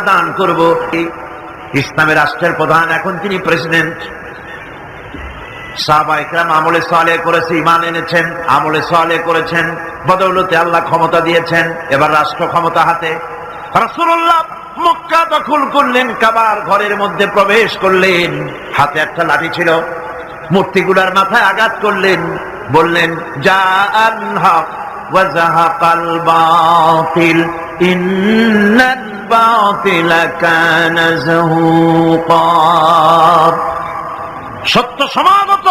দান করব। ইসলামের রাষ্ট্রের প্রধান এখন তিনি প্রেসিডেন্ট সাহাবা ইকরাম আমলে সালে করেছে ইমান এনেছেন, আমলে সালে করেছেন, বদৌলতে আল্লাহ ক্ষমতা দিয়েছেন, এবার রাষ্ট্র ক্ষমতা হাতে। রাসূলুল্লাহ মক্কা দখল করলেন, কাবার ঘরের মধ্যে প্রবেশ করলেন। হাতে একটা লাঠি ছিল, মূর্তিগুলার মাথায় আঘাত করলেন। বললেন, যা হক ওয়া জাহাকাল ইন্নাল বাতিলা কানা যাহুকা সত্য সমাগত,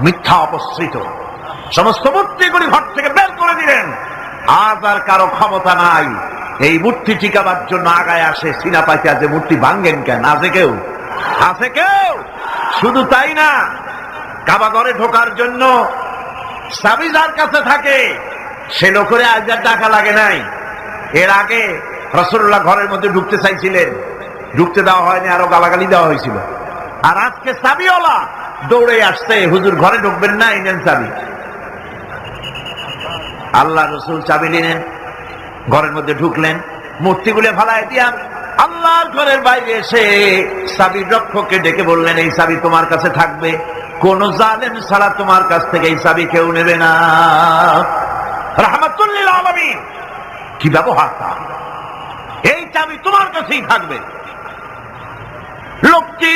মিথ্যা অপসৃত। সমস্ত মূর্তিগুলি ঘর থেকে বের করে দিলেন। আজ আর কারও ক্ষমতা নাই। এই মূর্তি টিকাবার জন্য আগায় আসে, সিনা পাইতে আছে মূর্তি ভাঙ্গেন কেন? আছে কেউ? আছে কেউ? শুধু তাই না, কাবা ঘরে ঢোকার জন্য চাবি যার কাছে থাকে। সে লোকের আজ আর টাকা লাগে নাই। এর আগে রসুল্লাহ ঘরের মধ্যে ঢুকতে চাইছিলেন। ঢুকতে দেওয়া হয়নি, আরও গালাগালি দেওয়া হয়েছিল। আর আজকে চাবিওয়ালা দৌড়ে আসছে, হুজুর ঘরে ঢুকবেন না এনেন চাবি। আল্লাহ রসুল চাবি নিলেন, ঘরের মধ্যে ঢুকলেন, মূর্তিগুলো ফালায় দিয়া আল্লাহর ঘরের বাইরে এসে চাবির রক্ষককে ডেকে বললেন, এই চাবি তোমার কাছে থাকবে। কোন জালেম ছাড়া তোমার কাছ থেকে এই চাবি কেউ নেবে না। রহমতুল্লিল আলমী কি ব্যবহার চাবি তোমার কাছেই থাকবে। লোকটি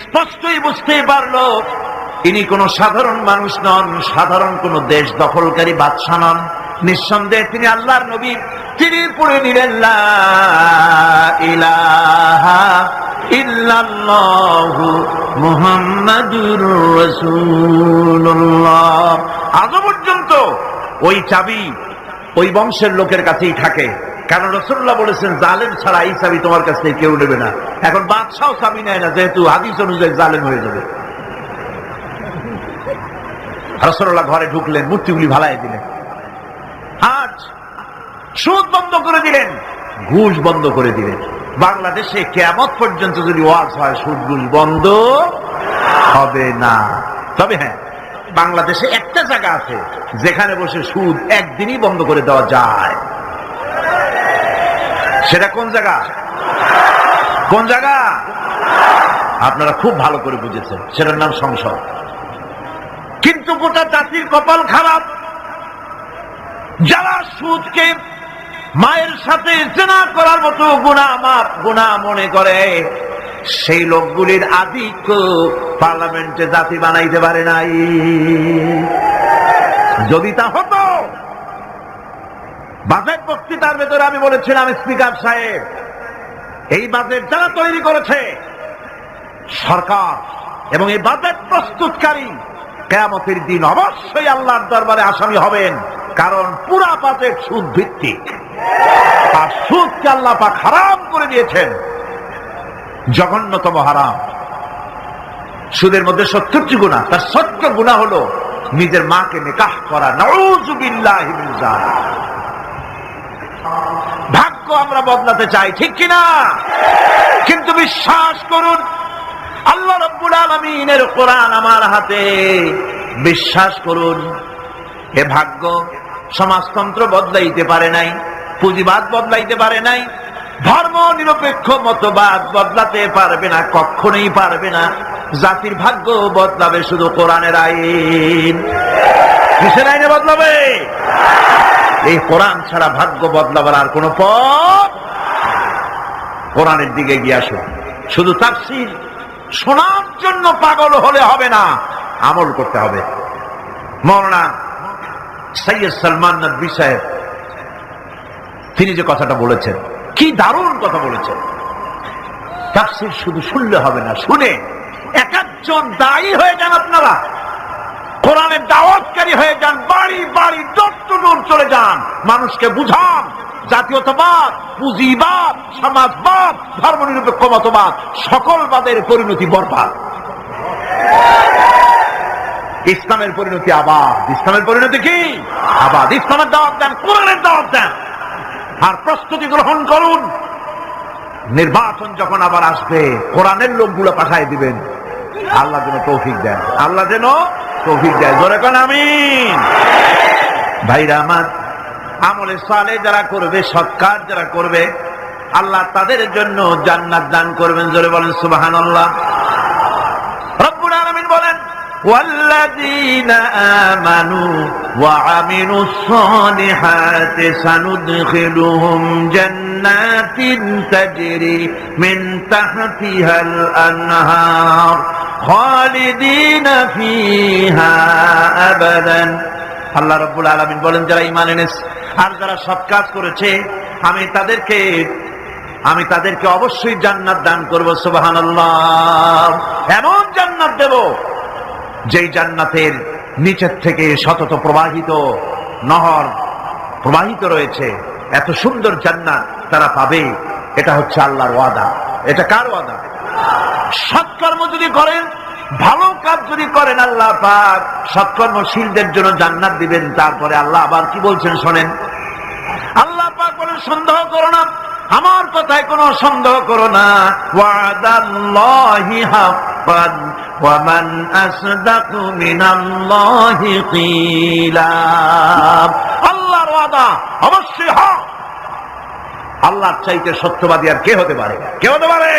স্পষ্টই বুঝতেই পারল, ইনি কোন সাধারণ মানুষ নন, সাধারণ কোন দেশ দখলকারী বাদশা নন। নিঃসন্দেহে তিনি আল্লাহর নবী, তিনি পড়ে নিলেন ইল্লাল্লাহু আজও পর্যন্ত ওই চাবি ওই বংশের লোকের কাছেই থাকে। কারণ রসুল্লাহ বলেছেন, জালেম ছাড়া এই চাবি তোমার কাছ থেকে কেউ নেবে না। এখন বাদশাও চাবি নেয় না, যেহেতু হাদিস অনুযায়ী জালেম হয়ে যাবে। রসুল্লাহ ঘরে ঢুকলেন, মূর্তিগুলি ভালাই দিলেন। আজ সুদ বন্ধ করে দিলেন, ঘুষ বন্ধ করে দিলেন। বাংলাদেশে কেমত পর্যন্ত যদি ওয়াজ হয়, সুদ, ঘুষ বন্ধ হবে না। তবে হ্যাঁ বাংলাদেশে একটা জায়গা আছে, যেখানে বসে সুদ একদিনই বন্ধ করে দেওয়া যায়। সেটা কোন জায়গা? কোন জায়গা? আপনারা খুব ভালো করে বুঝেছেন, সেটার নাম সংসদ। কিন্তু গোটা জাতির কপাল খারাপ। যারা সুদকে মায়ের সাথে জেনা করার মতো গুণা মাপ, গুণা মনে করে, সেই লোকগুলির আধিক্য পার্লামেন্টে জাতি বানাইতে পারে নাই। যদি তা হতো বাজেট বক্তৃতার ভেতরে আমি বলেছিলাম, স্পিকার সাহেব, এই বাজেট যারা তৈরি করেছে সরকার এবং এই বাজেট প্রস্তুতকারী, কেয়ামতের দিন অবশ্যই আল্লাহর দরবারে আসামি হবেন, কারণ পুরা বাজেট সুদ ভিত্তিক আর সুদকে আল্লাহ পাক হারাম করে দিয়েছেন। জঘন্যতম হারাম। সুদের মধ্যে সত্তরটি গুণা, তার সত্য গুণা হলো নিজের মাকে নিকাহ করা নজুবিল্লাহ ভাগ্য আমরা বদলাতে চাই, ঠিক কিনা? কিন্তু বিশ্বাস করুন, আল্লাহ রব্বুল আলমিনের কোরআন আমার হাতে। বিশ্বাস করুন, এ ভাগ্য সমাজতন্ত্র বদলাইতে পারে নাই, পুঁজিবাদ বদলাইতে পারে নাই ধর্ম নিরপেক্ষ মতবাদ বদলাতে পারবে না, কখনোই পারবে না, জাতির ভাগ্য বদলাবে শুধু কোরআনের আইন। কিসের আইনে বদলাবে? এই কোরআন ছাড়া ভাগ্য বদলাবার আর কোন পথ কোরআনের দিকে গিয়ে আসো শুধু তাফসির শোনার জন্য পাগল হলে হবে না, আমল করতে হবে। মৌলানা সৈয়দ সালমান নদী সাহেব, তিনি যে কথাটা বলেছেন, কি দারুণ কথা বলেছেন। তাফসির শুধু শুনলে হবে না, শুনে। এক একজন দায়ী হয়ে যান আপনারা। কোরআনের দাওয়াতকারী হয়ে যান, বাড়ি বাড়ি টু চলে যান। মানুষকে বুঝান, জাতীয়তাবাদ, পুঁজিবাদ, সমাজবাদ ধর্ম নিরপেক্ষ মতবাদ সকল বাদের পরিণতি বরবাদ। ইসলামের পরিণতি আবাদ। ইসলামের পরিণতি কি? আবাদ। ইসলামের দাওয়াত দেন, কোরআনের দাওয়াত দেন। আর প্রস্তুতি গ্রহণ করুন। নির্বাচন যখন আবার আসবে, কোরআনের লোকগুলো পাঠায় দিবেন। আল্লাহ যেন তৌফিক দেন। আল্লাহ যেন তৌফিক দেয় জোরে কোন আমিন ভাইরা আমার আমলে সালে যারা করবে সৎকার যারা করবে আল্লাহ তাদের জন্য জান্নাত দান করবেন জোরে বলেন সুবহানাল্লাহ রব্বুল আলামিন বলেন والذين آمنوا وعملوا الصالحات سندخلهم جنات تجري من تحتها الأنهار خالدين فيها أبدا আল্লাহ রব্বুল আলমিন বলেন যারা ইমান এনেছে আর যারা সৎ কাজ করেছে আমি তাদেরকে আমি তাদেরকে অবশ্যই জান্নাত দান করবো সুবাহান এমন জান্নাত দেব যেই জান্নাতের নিচের থেকে শতত প্রবাহিত নহর প্রবাহিত রয়েছে এত সুন্দর জান্নাত তারা পাবে, এটা হচ্ছে আল্লাহর ওয়াদা। এটা কার ওয়াদা? সৎকর্ম যদি করেন, ভালো কাজ যদি করেন আল্লাহ পাক সৎকর্মশীলদের জন্য জান্নাত দিবেন। তারপরে আল্লাহ আবার কি বলছেন শোনেন? আল্লাহ পাক বলেন, সন্দেহ করো না। আমার কথায় কোনো সন্দেহ করো না। ওয়াদাল্লাহি হাক্কান মান আসদাকু মিনাল্লাহি কিলা আল্লাহর ওয়াদা অবশ্যই হক আল্লাহর চাইতে সত্যবাদী আর কে হতে পারে? কে হতে পারে?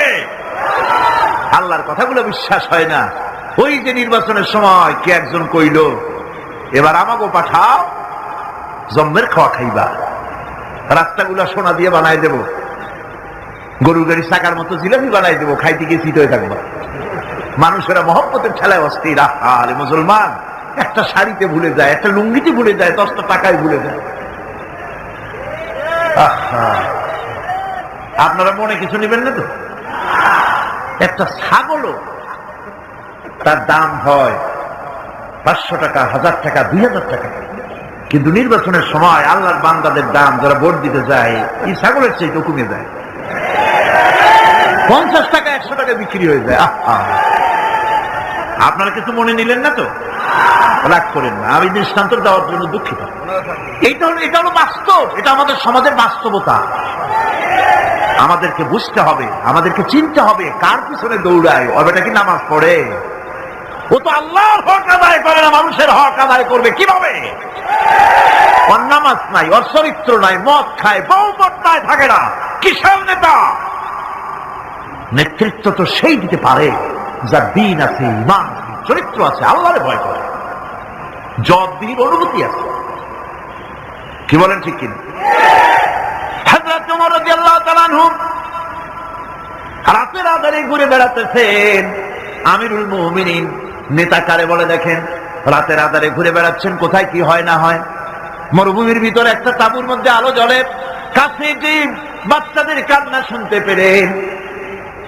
আল্লাহর কথাগুলো বিশ্বাস হয় না। ওই যে নির্বাচনের সময় কে একজন কইল, এবার আমাকে পাঠাও, জম্মের খাওয়া খাইবা। রাস্তাগুলো সোনা দিয়ে বানাই দেব। গরু গাড়ি চাকার মতো জিলাপি বানাই দেবো, খাইতে গিয়ে চিত হয়ে থাকবা। মানুষেরা মহব্বতের ঠেলায় অস্থির। আরে মুসলমান, একটা শাড়িতে ভুলে যায়, একটা লুঙ্গিতে ভুলে যায়, দশটা টাকায় ভুলে যায়। আপনারা মনে কিছু নেবেন না তো? একটা ছাগলও তার দাম হয় পাঁচশো টাকা, হাজার টাকা, দুই হাজার টাকা। কিন্তু নির্বাচনের সময় আল্লাহর বান্দাদের দাম যারা ভোট দিতে যায়, এই ছাগলের চাইতে কমে যায়। পঞ্চাশ টাকা, একশো টাকা বিক্রি হয়ে যায়। আপনারা কিছু মনে নিলেন না তো? রাগ করেন না। আমি দৃষ্টান্ত দেওয়ার জন্য দুঃখিত। এইটা হলো এটা হলো বাস্তব। এটা আমাদের সমাজের বাস্তবতা। আমাদেরকে বুঝতে হবে, আমাদেরকে চিনতে হবে কার পিছনে দৌড়ায়। ওটা কি নামাজ পড়ে? ও তো আল্লাহর হক আদায় করে না, মানুষের হক আদায় করবে কীভাবে? ওর নামাজ নাই, ওর চরিত্র নাই, মদ খায়, বউ বদনায় থাকে না, কিসের নেতা? নেতৃত্ব তো সেই দিতে পারে, যার দিন আছে, ইমান চরিত্র আছে, আল্লাহরে ভয় করে। জব দিন অনুভূতি আছে। কি বলেন ঠিক কিনা? মরুভূমির ভিতরে একটা তাঁবুর মধ্যে আলো জ্বলে, কাছে যে বাচ্চাদের কান্না শুনতে পেরে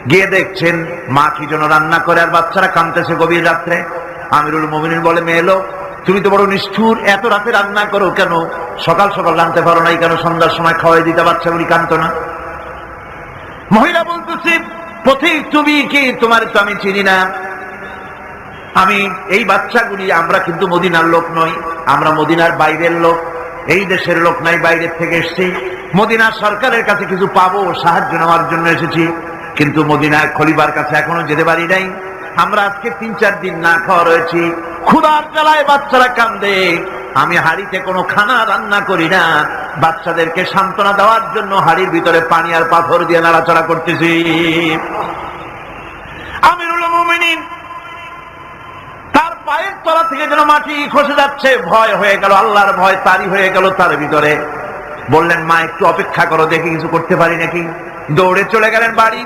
গিয়ে দেখছেন, মা কি জন্য রান্না করে আর বাচ্চারা কাঁদতেছে গভীর রাত্রে। আমিরুল মুমিনিন বলে, মেয়ে এলো। তুমি তো বড় নিষ্ঠুর, এত রাতে রান্না করো কেন? সকাল সকাল রানতে পারো নাই কেন? সন্ধ্যার সময় খাওয়াই দিতে বাচ্চাগুলি কান্ত না? মহিলা বলতেছে, পথিক, তুমি কি? তোমার তো আমি চিনি না। আমি, এই বাচ্চাগুলি আমরা কিন্তু মদিনার লোক নই, আমরা মদিনার বাইরের লোক, এই দেশের লোক নাই, বাইরের থেকে এসেছি। মদিনার সরকারের কাছে কিছু পাবো, সাহায্য নেওয়ার জন্য এসেছি। কিন্তু মদিনায় খলিবার কাছে এখনও যেতে পারি নাই। আমরা আজকে তিন চার দিন না খাওয়া রয়েছি। ক্ষুধার জ্বালায় বাচ্চারা কান্দে। আমি হাড়িতে কোনো খানা রান্না করি না। বাচ্চাদেরকে সান্ত্বনা দেওয়ার জন্য হাড়ির ভিতরে পানি আর পাথর দিয়ে নাড়াচড়া করতেছি। আমিরুল মুমিনিন, তার পায়ের তলা থেকে যেন মাটি খসে যাচ্ছে, ভয় হয়ে গেল, আল্লাহর ভয় তারই হয়ে গেল তার ভিতরে। বললেন, মা, একটু অপেক্ষা করো, দেখি কিছু করতে পারি নাকি? দৌড়ে চলে গেলেন বাড়ি।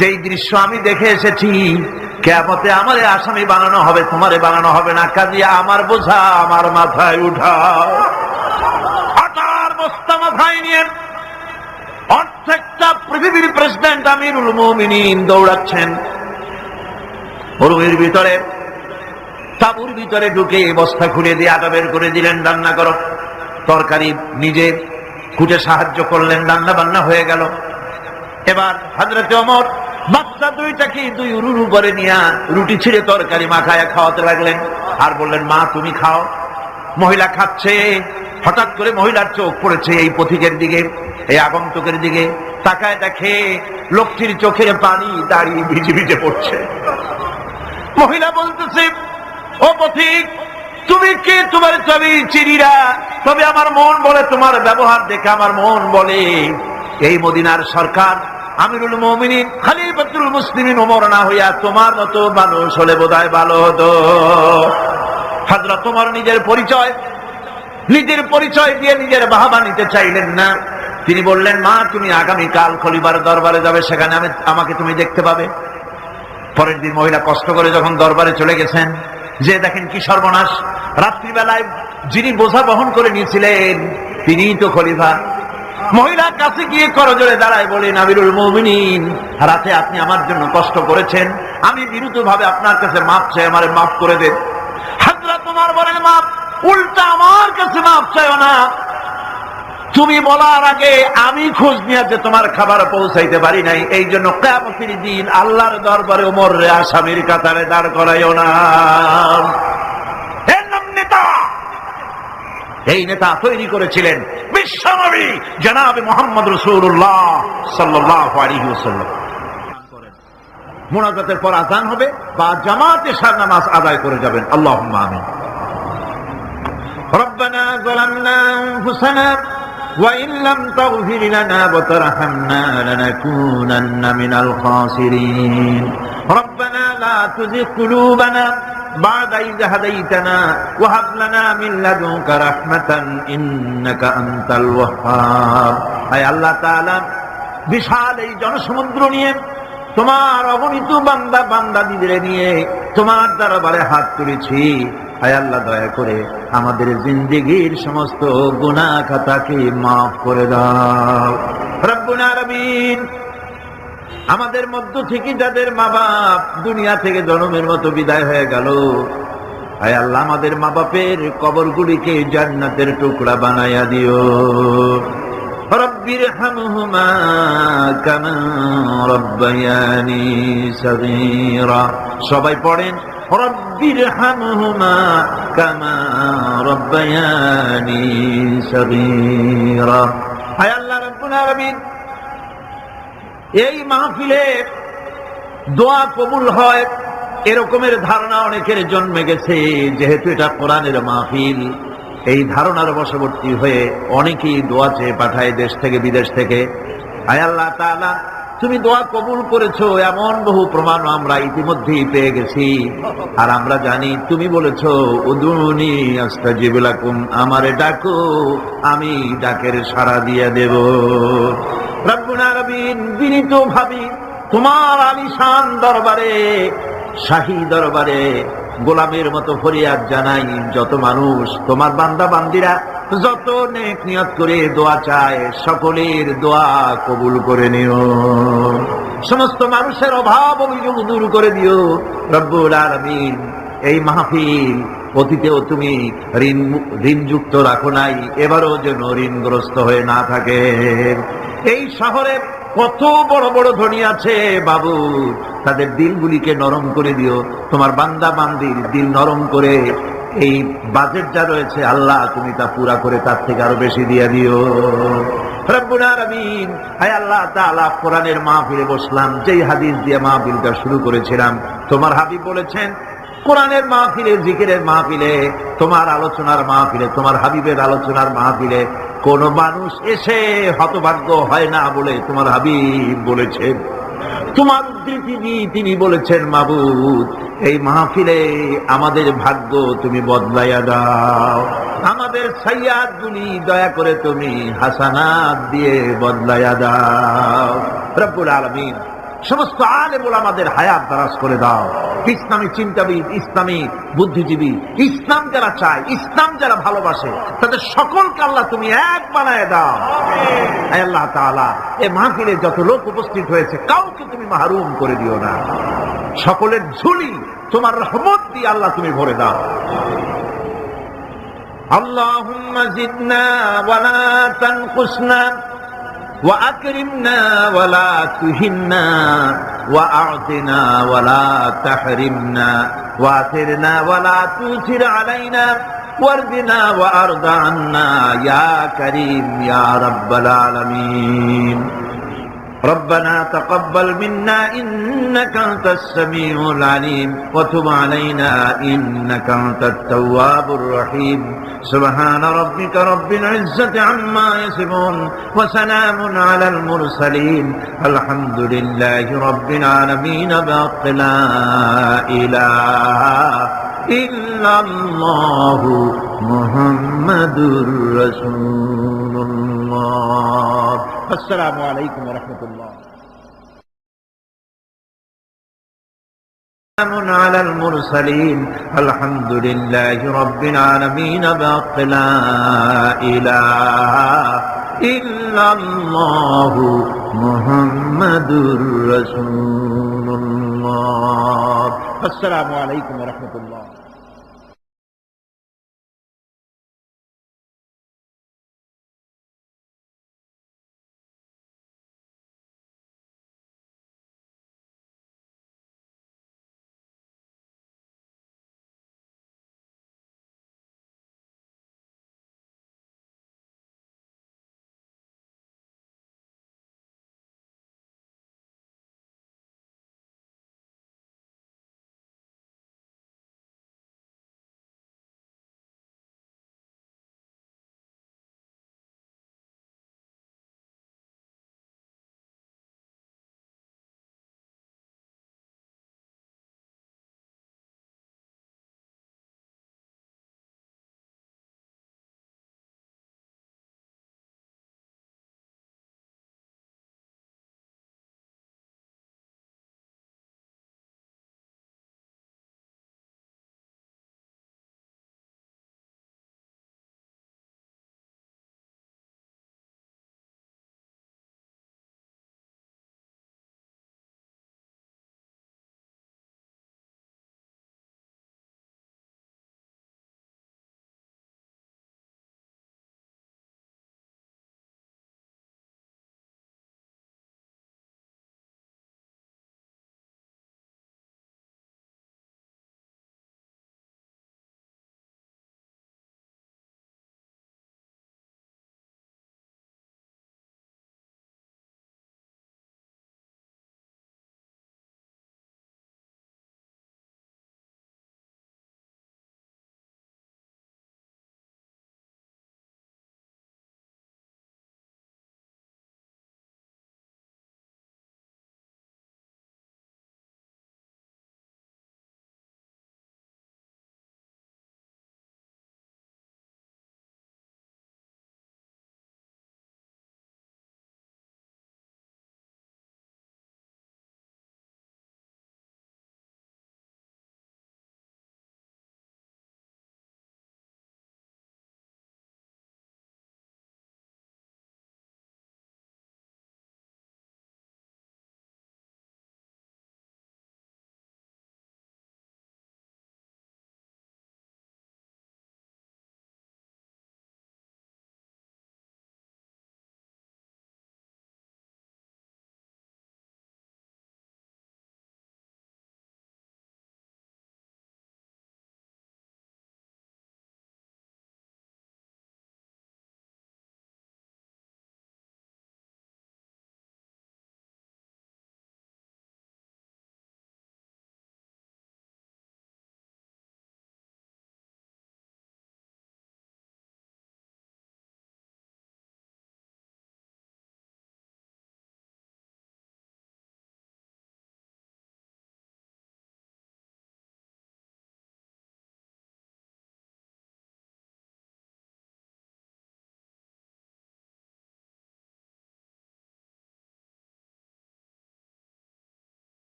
যেই দৃশ্য আমি দেখে এসেছি কেমতে আমারে আসামি বানানো হবে, তোমারে বানানো হবে না। কাজে, আমার বোঝা, আমার মাথায় উঠাও আটার বস্তা মাথায় নিয়ে অর্ধেকটা পৃথিবীর প্রেসিডেন্ট আমিরুল মোমিনিন দৌড়াচ্ছেন। মরুভূমির ভিতরে, তাবুর ভিতরে ঢুকে বস্তা খুলে দিয়ে আটা বের করে দিলেন, রান্না করো। তরকারি নিজে কুটে সাহায্য করলেন রান্না বান্না হয়ে গেল। এবার হাজরত অমর বাচ্চা দুইটাকে দুই উরুর উপরে নিয়ে রুটি ছিঁড়ে তরকারি মাখায় খাওয়াতে লাগলেন। আর বললেন, মা, তুমি খাও। মহিলা খাচ্ছে। হঠাৎ করে মহিলার চোখ পড়েছে এই পথিকের দিকে, এই আগন্তুকের দিকে। তাকায় দেখে লোকটির চোখের পানি দাঁড়িয়ে ভিজে ভিজে পড়ছে। মহিলা বলতেছে, ও পথিক, তুমি কে? তোমার ছবি চিরিরা তবে আমার মন বলে, তোমার ব্যবহার দেখে আমার মন বলে। এই মদিনার সরকার আমিরুল মমিনিন, খালিফাতুল মুসলিমিন ওমর না হইয়া তোমার মতো মানুষ হলে বোধহয় ভালো হতো। হাজরা তোমার নিজের পরিচয় নিজের পরিচয় দিয়ে নিজের বাহাবা নিতে চাইলেন না। তিনি বললেন, মা, তুমি আগামী কাল খলিবার দরবারে যাবে, সেখানে আমি, আমাকে তুমি দেখতে পাবে। পরের দিন মহিলা কষ্ট করে যখন দরবারে চলে গেছেন, যে দেখেন কি সর্বনাশ, রাত্রিবেলায় যিনি বোঝা বহন করে নিয়েছিলেন, তিনিই তো খলিফা। মহিলা কাছে গিয়ে করজোরে দাঁড়ায় বলেন আমিরুল মমিনিন, রাতে আপনি আমার জন্য কষ্ট করেছেন। আমি বিরুদ্ধ ভাবে আপনার কাছে মাপ চাই, আমার মাফ করে দেন। হাজরা তোমার বলেন মাপ, উল্টা আমার কাছে মাপ চাইও না। তুমি বলার আগে আমি খোঁজ নিয়ে যে তোমার খাবার পৌঁছাইতে পারি নাই, এই জন্য কেমতির দিন আল্লাহর দরবারে ওমর রে আসামির কাতারে দাঁড় করাইও না এর নাম নেতা এই নেতা তৈরি করেছিলেন বিশ্বনবী জনাবে মোহাম্মদ রসুল্লাহ সাল্লাহ আলাইহি ওয়াসাল্লাম মোনাজাতের পর আজান হবে বা জামাতে সার নামাজ আদায় করে যাবেন আল্লাহ আমিন ربنا ظلمنا أنفسنا وإن لم تغفر لنا وترحمنا لنكونن من الخاسرين ربنا لا تزغ قلوبنا بعد إذ هديتنا وهب لنا من لدنك رحمة إنك أنت الوهاب أي الله تعالى বিশাল এই জনসমুদ্র নিয়ে তোমার অগণিত বান্দা বান্দা দিদের নিয়ে তোমার দরবারে হাত তুলেছি আয় আল্লাহ দয়া করে আমাদের জিন্দিগির সমস্ত গুনাহ খাতাকে মাফ করে দাও রব্বুল আলামিন আমাদের মধ্য থেকে যাদের মা বাপ দুনিয়া থেকে জনমের মতো বিদায় হয়ে গেল আয় আল্লাহ, আমাদের মা বাপের কবরগুলিকে জান্নাতের টুকরা বানাইয়া দিও। রব্বির কামা সবাই পড়েন রব্বির হামহুমা কামা রব্বায়ানি সগীরা। হায় আল্লাহ, রব্বুল আলামিন এই মাহফিলে দোয়া কবুল হয়, এরকমের ধারণা অনেকের জন্মে গেছে, যেহেতু এটা কোরআনের মাহফিল। এই ধারণার বশবর্তী হয়ে অনেকেই দোয়া চেয়ে পাঠায় দেশ থেকে, বিদেশ থেকে। আয় আল্লাহ তাআলা, তুমি দোয়া কবুল করেছ, এমন বহু প্রমাণ আমরা ইতিমধ্যেই পেয়ে গেছি। আর আমরা জানি, তুমি বলেছ, উদুনি আস্তাজিবুলাকুম আমারে ডাকো, আমি ডাকের সাড়া দিয়ে দেব। বিনীত ভাবি তোমার আলিশান দরবারে, শাহী দরবারে গোলামের মতো ফরিয়াদ জানাই, যত মানুষ, তোমার বান্দা বান্দিরা যত নেক নিয়ত করে দোয়া চায়, সকলের দোয়া কবুল করে নিও। সমস্ত মানুষের অভাব অভিযোগ দূর করে দিও। রব্বুল আলামিন, এই মাহফিল অতীতেও তুমি ঋণ ঋণযুক্ত রাখো নাই, এবারও যেন ঋণগ্রস্ত হয়ে না থাকে এই শহরের কত বড় বড় ধনী আছে বাবু। তাদের দিলগুলিকে নরম করে দিও। তোমার বান্দা বান্দির দিল নরম করে এই বাজেট যা রয়েছে, আল্লাহ তুমি তা পুরা করে তার থেকে আরও বেশি দিয়ে দিও। তোমার আলোচনার মাহফিলে, তোমার হাবিবের আলোচনার মাহফিলে কোন মানুষ এসে হতভাগ্য হয় না বলে তোমার হাবিব বলেছেন। তোমার দিয়ে তিনি বলেছেন, মাবুদ, এই মাহফিলে আমাদের ভাগ্য তুমি বদলাইয়া দাও। আমাদের সাইয়াদ গুলি দয়া করে তুমি হাসানাত দিয়ে বদলাইয়া দাও। রব্বুল আলমিন সমস্ত আলে বলে আমাদের হায়াত দ্বারাজ করে দাও। ইসলামী চিন্তাবিদ, ইসলামী বুদ্ধিজীবী, ইসলাম যারা চায়, ইসলাম যারা ভালোবাসে, তাদের সকলকে আল্লাহ তুমি এক বানায় দাও। আল্লাহ তালা এ মাহফিলে যত লোক উপস্থিত হয়েছে, কাউকে তুমি মাহরুম করে দিও না। সকলের ঝুলি তোমার রহমত দিয়ে আল্লাহ তুমি ভরে দাও। আল্লাহ জিদনা তান কুসনা وأكرمنا ولا تهنا وأعطنا ولا تحرمنا وآثرنا ولا تؤثر علينا وارضنا وأرض عنا يا كريم يا رب العالمين. ربنا تقبل منا إنك أنت السميع العليم وتب علينا إنك أنت التواب الرحيم. سبحان ربك رب العزة عما يصفون وسلام على المرسلين. الحمد لله رب العالمين. بحق لا إله إلا الله محمد رسول الله. السلام عليكم ورحمة الله. سلام على المرسلين. الحمد لله رب العالمين. بحق لا إله إلا الله محمد رسول الله. السلام عليكم ورحمة الله.